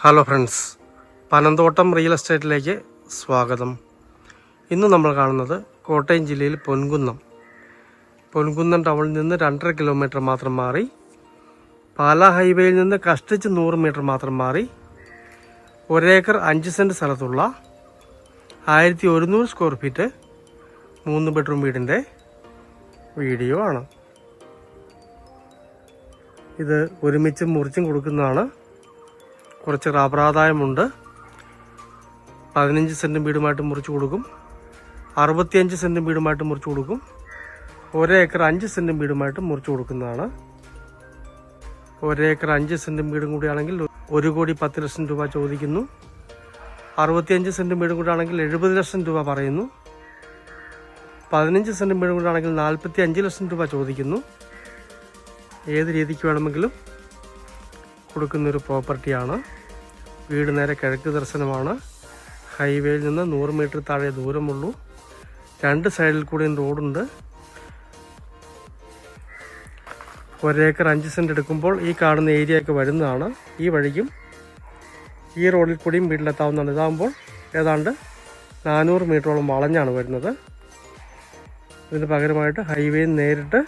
Hello friends Panamthottam real എസ്റ്റേറ്റിലേക്ക് സ്വാഗതം. ഇന്ന് നമ്മൾ കാണുന്നത് കോട്ടയം ജില്ലയിൽ പൊൻകുന്നം. പൊൻകുന്നം ടൗണിൽ നിന്ന് രണ്ടര കിലോമീറ്റർ മാത്രം മാറി പാലാ ഹൈവേയിൽ നിന്ന് കഷ്ടിച്ച് നൂറ് മീറ്റർ മാത്രം മാറി ഒരേക്കർ അഞ്ച് സെന്റ് സ്ഥലത്തുള്ള ആയിരത്തി ഒരുന്നൂറ് സ്ക്വയർ ഫീറ്റ് മൂന്ന് ബെഡ്റൂം വീടിന്റെ വീഡിയോ ആണ്. ഇത് ഒരുമിച്ച് മുറിച്ചും കൊടുക്കുന്നതാണ് കുറച്ച് റബറാദായമുണ്ട് പതിനഞ്ച് സെന്റും വീടുമായിട്ട് മുറിച്ച് കൊടുക്കും. അറുപത്തിയഞ്ച് സെന്റും വീടുമായിട്ട് മുറിച്ച് കൊടുക്കും. ഒരേക്കർ അഞ്ച് സെന്റും വീടുമായിട്ട് മുറിച്ച് കൊടുക്കുന്നതാണ്. ഒരേക്കർ അഞ്ച് സെന്റും വീടും കൂടിയാണെങ്കിൽ ഒരു കോടി പത്ത് ലക്ഷം രൂപ ചോദിക്കുന്നു. അറുപത്തിയഞ്ച് സെന്റും വീടും കൂടിയാണെങ്കിൽ എഴുപത് ലക്ഷം രൂപ പറയുന്നു. പതിനഞ്ച് സെന്റും വീടും കൂടിയാണെങ്കിൽ നാൽപ്പത്തി അഞ്ച് ലക്ഷം രൂപ ചോദിക്കുന്നു. ഏത് രീതിക്ക് വേണമെങ്കിലും കൊടുക്കുന്നൊരു പ്രോപ്പർട്ടിയാണ് വീട് നേരെ കിഴക്ക് ദർശനമാണ്. ഹൈവേയിൽ നിന്ന് നൂറ് മീറ്റർ താഴെ ദൂരമുള്ളൂ. രണ്ട് സൈഡിൽ കൂടെയും റോഡുണ്ട്. ഒരേക്കർ അഞ്ച് സെന്റ് എടുക്കുമ്പോൾ ഈ കാണുന്ന ഏരിയ ഒക്കെ വരുന്നതാണ്. ഈ വഴിക്കും ഈ റോഡിൽ കൂടിയും വീട്ടിലെത്താവുന്നതാണ്. ഇതാകുമ്പോൾ ഏതാണ്ട് നാനൂറ് മീറ്ററോളം വളഞ്ഞാണ് വരുന്നത്. ഇതിന് പകരമായിട്ട് ഹൈവേയിൽ നേരിട്ട്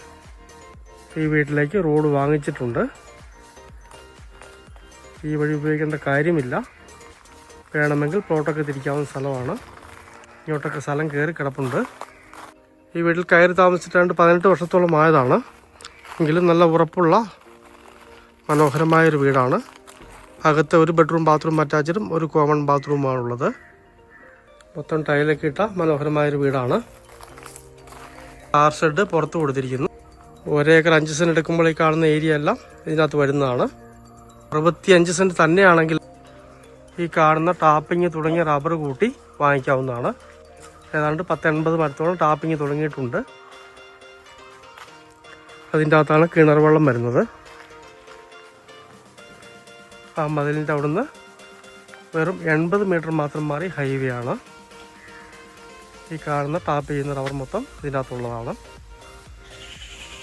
ഈ വീട്ടിലേക്ക് റോഡ് വാങ്ങിച്ചിട്ടുണ്ട്. ഈ വഴി ഉപയോഗിക്കേണ്ട കാര്യമില്ല. വേണമെങ്കിൽ പ്ലോട്ടൊക്കെ തിരിക്കാവുന്ന സ്ഥലമാണ്. ഇങ്ങോട്ടൊക്കെ സ്ഥലം കയറി കിടപ്പുണ്ട്. ഈ വീട്ടിൽ കയറി താമസിച്ചിട്ടാണ്ട് പതിനെട്ട് വർഷത്തോളം ആയതാണ്. എങ്കിലും നല്ല ഉറപ്പുള്ള മനോഹരമായൊരു വീടാണ്. അകത്ത് ഒരു ബെഡ്റൂം ബാത്റൂം അറ്റാച്ചഡും ഒരു കോമൺ ബാത്റൂമാണുള്ളത് മൊത്തം ടൈലൊക്കെ ഇട്ട മനോഹരമായൊരു വീടാണ്. കാർ ഷെഡ് പുറത്ത് കൊടുത്തിരിക്കുന്നു. ഒരേക്കർ അഞ്ച് സെന്റ് എടുക്കുമ്പോൾ ഈ കാണുന്ന ഏരിയ എല്ലാം ഇതിനകത്ത് വരുന്നതാണ്. അറുപത്തി അഞ്ച് സെന്റ് തന്നെയാണെങ്കിൽ ഈ കാണുന്ന ടാപ്പിംഗ് തുടങ്ങിയ റബ്ബർ കൂട്ടി വാങ്ങിക്കാവുന്നതാണ്. ഏതാണ്ട് പത്ത് എൺപത് മരത്തോളം ടാപ്പിംഗ് തുടങ്ങിയിട്ടുണ്ട്. അതിന്റെ അകത്താണ് കിണർ വെള്ളം വരുന്നത്. ആ മതിലിന്റെ അവിടുന്ന് വെറും എൺപത് മീറ്റർ മാത്രം മാറി ഹൈവേ ആണ്. ഈ കാണുന്ന ടാപ്പ് ചെയ്യുന്ന റബ്ബർ മൊത്തം ഇതിന്റെ അകത്തുള്ളതാണ്.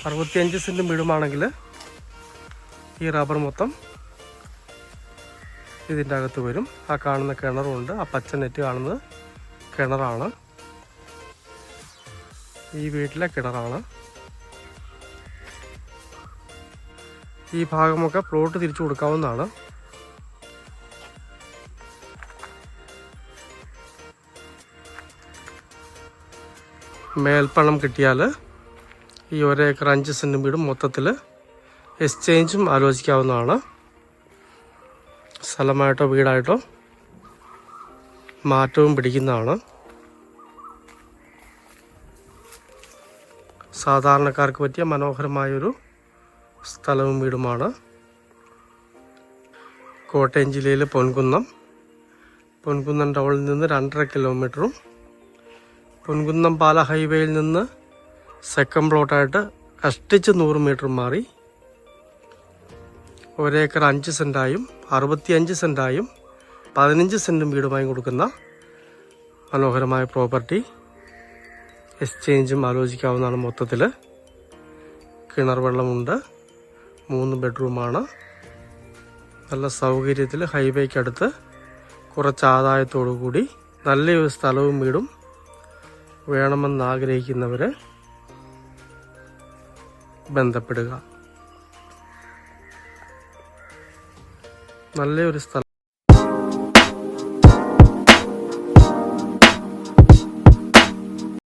അറുപത്തിയഞ്ച് സെന്റും വീടുമാണെങ്കിൽ ഈ റബ്ബർ മൊത്തം ഇതിന്റെ അകത്ത് വരും. ആ കാണുന്ന കിണറുണ്ട്. ആ പച്ച നെറ്റ് കാണുന്നത് കിണറാണ്. ഈ വീട്ടിലെ കിണറാണ്. ഈ ഭാഗമൊക്കെ പ്ലോട്ട് തിരിച്ചു കൊടുക്കാവുന്നതാണ്. മേൽപ്പണം കിട്ടിയാൽ ഈ ഒരേക്കർ അഞ്ച് സെന്റും വീടും മൊത്തത്തിൽ എക്സ്ചേഞ്ചും ആലോചിക്കാവുന്നതാണ്. സ്ഥലമായിട്ടോ വീടായിട്ടോ മാറ്റവും പിടിക്കുന്നതാണ്. സാധാരണക്കാർക്ക് പറ്റിയ മനോഹരമായൊരു സ്ഥലവും വീടുമാണ്. കോട്ടയം ജില്ലയിലെ പൊൻകുന്നം. പൊൻകുന്നം ടൗണിൽ നിന്ന് രണ്ടര കിലോമീറ്ററും പൊൻകുന്നം പാല ഹൈവേയിൽ നിന്ന് സെക്കൻഡ് പ്ലോട്ടായിട്ട് കഷ്ടിച്ച് നൂറ് മീറ്റർ മാറി ഒരേക്കർ അഞ്ച് സെന്റായും അറുപത്തിയഞ്ച് സെന്റായും പതിനഞ്ച് സെന്റും വീടുമായി കൊടുക്കുന്ന മനോഹരമായ പ്രോപ്പർട്ടി. എക്സ്ചേഞ്ചും ആലോചിക്കാവുന്നതാണ് മൊത്തത്തിൽ കിണർ വെള്ളമുണ്ട്. മൂന്ന് ബെഡ്റൂമാണ്. നല്ല സൗകര്യത്തിൽ ഹൈവേക്കടുത്ത് കുറച്ച് ആദായത്തോടു കൂടി നല്ലൊരു സ്ഥലവും വീടും വേണമെന്ന് ആഗ്രഹിക്കുന്നവർ ബന്ധപ്പെടുക. നല്ലൊരു സ്ഥലം.